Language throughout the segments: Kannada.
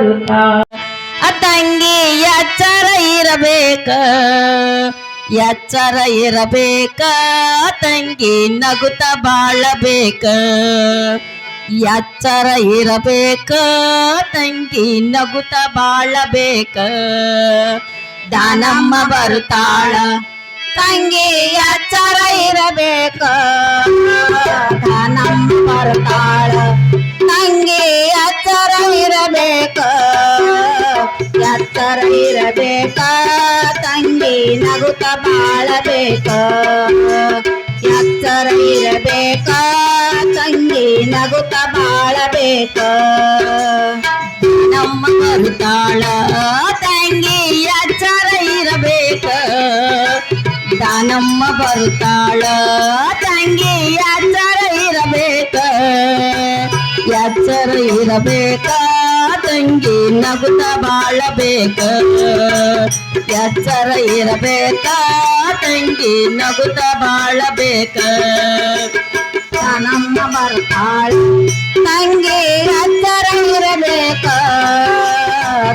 ಆ ತಂಗಿ ಎಚ್ಚರ ಇರಬೇಕ ಎಚ್ಚರ ಇರಬೇಕ, ತಂಗಿ ನಗುತ ಬಾಳಬೇಕ. ಎಚ್ಚರ ಇರಬೇಕ, ತಂಗಿ ನಗುತ್ತ ಬಾಳಬೇಕ. ದಾನಮ್ಮ ಬರುತ್ತಾಳ, ತಂಗಿ ಎಚ್ಚರ ಇರಬೇಕ. ಇರಬೇಕ ತಂಗಿ ನಗುತ್ತ ಬಾಳಬೇಕ ಎತ್ತರ ಇರಬೇಕ? ತಂಗಿ ನಗುತ್ತ ಬಾಳಬೇಕ ನಮ್ಮ ಬರುತ್ತಾಳ ತಂಗಿ ಎಚ್ಚರ ಇರಬೇಕ? ದಾನಮ್ಮ ಬರುತ್ತಾಳ, ತಂಗಿ ಎಚ್ಚರ ಇರಬೇಕ? ಎಚ್ಚರ ಇರಬೇಕ? ತಂಗಿ ನಗುತ್ತ ಬಾಳಬೇಕ. ಎಚ್ಚರ ಇರಬೇಕ, ತಂಗಿ ನಗುತ್ತ ಬಾಳಬೇಕ. ದಾನಮ್ಮ ಬರ್ತಾಳ, ತಂಗಿ ಎಚ್ಚರ ಇರಬೇಕ.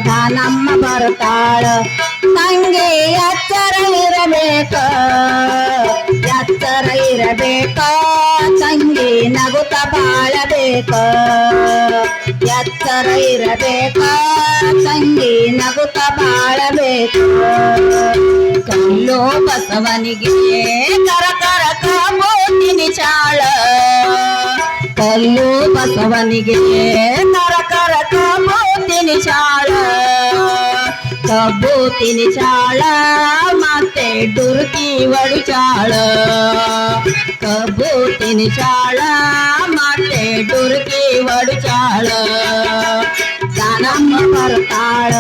ದಾನಮ್ಮ ಬರ್ತಾಳ, ತಂಗಿ ಎಚ್ಚರ ಇರಬೇಕ. ಎಚ್ಚರ ಇರಬೇಕ ತಂಗಿ ನಗುತ್ತ ಬಾಳಬೇಕ. ಎಚ್ಚರ ಇರಬೇಕ ತಂಗಿ ನಗುತ್ತ ಬಾಳಬೇಕ. ಕಲ್ಲು ಬಸವನಿಗೆ ಕರ ಕರ ಕಾಬೋತಿನಿ ಚಾಳ. ಕಲ್ಲು ಬಸವನಿಗೆ ಕರ ಕರ ಕಾಬೋತಿನಿ ಚಾಳ. ಕಬ್ಬೂತಿನಿ ಚಾಳ ಮತ್ತೆ ಡುರ್ಕಿ ಒಡು ಚಾಳ ಕಬ್ಬೂತಿನಿ ಚಾಳ ಮತ್ತೆ ಡುರ್ಕಿ ಒಡು ಚಾಳ ದಾನಮ್ಮ ಬರ್ತಾಳ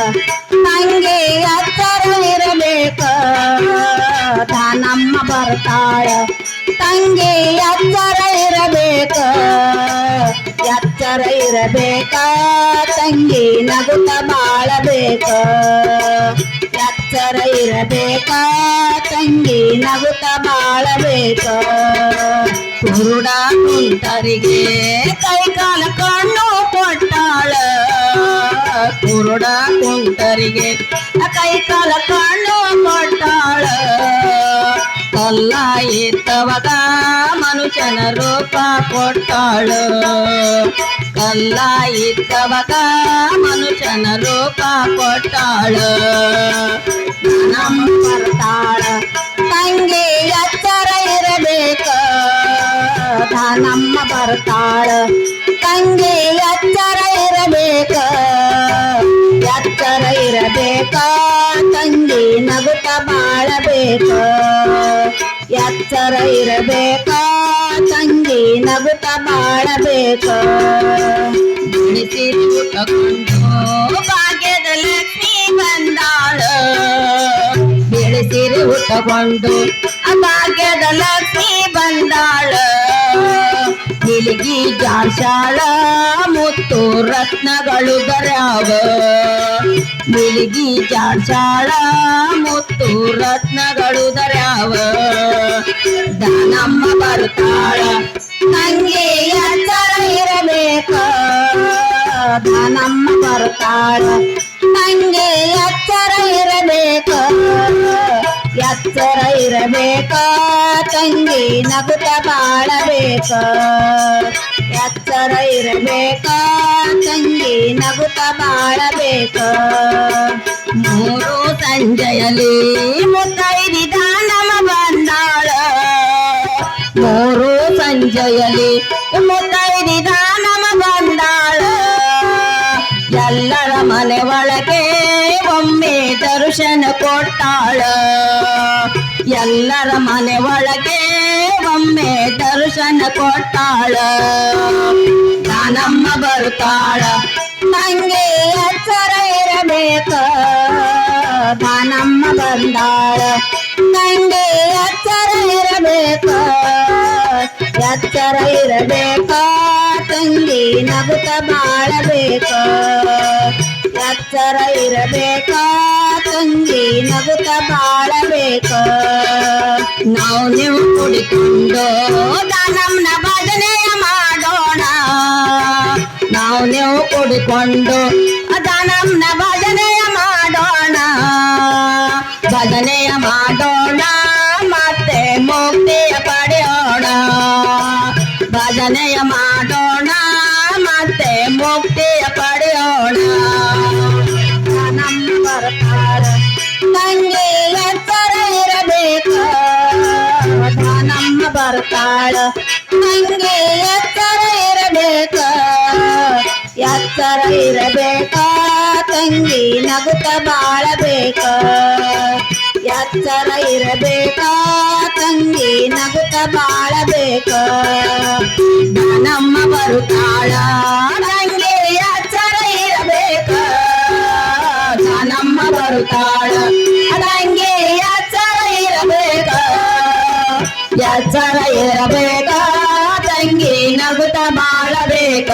ತಂಗಿ ಎತ್ತರ ಇರಬೇಕ ದಾನಮ್ಮ ಬರ್ತಾಳ ತಂಗಿ ಎಚ್ಚರ ಇರಬೇಕ ಎಚ್ಚರ ಇರಬೇಕ, ತಂಗಿ ನಗುತ್ತ ಬಾಳಬೇಕ. ಎಚ್ಚರ ಇರಬೇಕ, ತಂಗಿ ನಗುತ್ತ ಬಾಳಬೇಕ. ಕುರುಡ ಕುಂಟರಿಗೆ ಕೈಕಾಲ ಕಣ್ಣು ಕೊಟ್ಟಾಳ. ಕುರುಡ ಕುಂಟರಿಗೆ ಕೈಕಾಲ ಕಣ್ಣು ಕೊಟ್ಟಾಳ. ಕಲ್ಲ ಎತ್ತವಗ ಮನುಷ್ಯನ ರೂಪ ಕೊಟ್ಟಾಳು. ಕಲ್ಲ ಇದ್ದವಗ ಮನುಷ್ಯನ ರೂಪ ಕೊಟ್ಟಾಳು. ನಮ್ಮ ಬರ್ತಾಳ ತಂಗಿ ಎಚ್ಚರ ಇರಬೇಕು. ನಮ್ಮ ಬರ್ತಾಳ ತಂಗಿ ಎಚ್ಚರ ಇರಬೇಕು. ಎಚ್ಚರ ಇರಬೇಕ. ತಂಗಿ ನಗುತ್ತ ಬಾಳಬೇಕ ಎಚ್ಚರ ಇರಬೇಕ ತಂಗಿ ನಗುತ್ತ ಬಾಳಬೇಕ. ಬಿಡಿಸಿ ತಗೊಂಡು ಭಾಗ್ಯದ ಲಕ್ಷ್ಮಿ ಬಂದಾಳ ಬಿಡಿಸಿರಿ ಉಟ್ಟಕೊಂಡು ಆ ಭಾಗ್ಯದ ಲಕ್ಷ್ಮಿ ಬಂದಾಳ. ನಿಲಗಿ ಜಾಶಾಳ ಮುತ್ತು ರತ್ನಗಳು ದರ್ಯಾವ ನಿಲಗಿ ಜಾಶಾಳ ಮುತ್ತು ರತ್ನಗಳು ದರ್ಯಾವ ದಾನಮ್ಮ ಬರ್ತಾಳ, ತಂಗೆಯ ಎಚ್ಚರ ಇರಬೇಕ. ದಾನಮ್ಮ ಬರ್ತಾಳ ಎಚ್ಚರ ಇರಬೇಕ ತಂಗಿ ನಗುತ ಬಾಳಬೇಕ. ಎತ್ತರ ಇರಬೇಕ ತಂಗಿ ನಗುತ್ತ ಬಾಳಬೇಕ. ಮೂರು ಸಂಜೆಯಲ್ಲಿ ಮುತ್ತೈದಿ ದಾನವ ಬಂದಾಳ. ಮೂರು ಸಂಜೆಯಲ್ಲಿ ಮುತ್ತೈದಿ ದಾನವ ಬಂದಾಳ. ಎಲ್ಲರ ಮನೆ ಒಳಗೆ ಒಮ್ಮೆ ದರ್ಶನ ಕೊಟ್ಟಾಳ. ಎಲ್ಲರ ಮನೆ ಒಳಗೆ ಒಮ್ಮೆ ದರ್ಶನ ಕೊಟ್ಟಾಳ. ನಾನಮ್ಮ ಬರ್ತಾಳ ನಂಗೆ ಎಚ್ಚರ ಇರಬೇಕ. ದಾನಮ್ಮ ಬಂದಾಳ ನಂಗೆ ಎಚ್ಚರ ಇರಬೇಕ. ಎಚ್ಚರ ಇರಬೇಕ, ತಂಗಿ ನಗುತ್ತ ಬಾಳಬೇಕ. ಎಚ್ಚರ ಇರಬೇಕ? ತಂಗಿ ನಗುತ್ತ ಬಾಳಬೇಕ. ನಾವು ನೀವು ಕುಡಿಕೊಂಡು ದಾನಮ್ಮನ ಭಜನೆಯ ಮಾಡೋಣ. ನಾವು ನೀವು ಕೂಡಿಕೊಂಡು ದಾನಂನ ಭಜನೆಯ ಮಾಡೋಣ. ಭಜನೆಯ ಮಾಡೋಣ, ಮತ್ತೆ ಮುಕ್ತಿಯ ಪಡೆಯೋಣ. ಭಜನೆಯ ಮಾಡೋಣ, ಮತ್ತೆ ಮುಕ್ತಿಯ ಪಡೆಯೋಣ. ತಂಗಿ ಎತ್ತರ ಇರಬೇಕು. ನಮ್ಮ ಬರ್ತಾಳ. ತಂಗಿ ಎತ್ತರ ಇರಬೇಕ. ಎತ್ತರ ಇರಬೇಕ. ತಂಗಿ ನಗುತ್ತ ಬಾಳಬೇಕ. ಎತ್ತರ ಇರಬೇಕ. ತಂಗಿ ನಗುತ್ತ ಬಾಳಬೇಕ. ನಮ್ಮ ಬರುತ್ತಾಳ ಎಚ್ಚರ ಇರಬೇಕ ತಂಗಿ ನಗುತ್ತ ಬಾಳಬೇಕ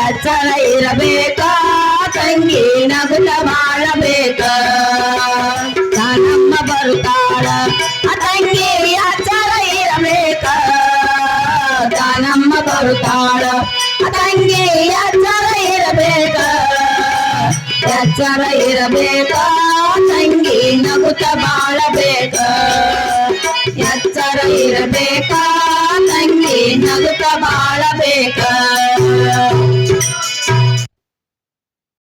ಎಚ್ಚರ ಇರಬೇಕ ತಂಗಿ ನಗುತ್ತ ಬಾಳಬೇಕ ನಮ್ಮ ಬರುತ್ತಾಳ ಆ ತಂಗಿ ಎಚ್ಚರ ಇರಬೇಕ ನಮ್ಮ ಬರುತ್ತಾಳ ಆ ತಂಗಿ ಎಚ್ಚರ ಇರಬೇಕ ಎಚ್ಚರ ಇರಬೇಕ ತಂಗಿ ನಗುತ್ತ ಬಾಳಬೇಕ ಎಚ್ಚರ ಇರಬೇಕ? ತಂಗಿ ನಗುತ್ತ ಬಾಳಬೇಕ.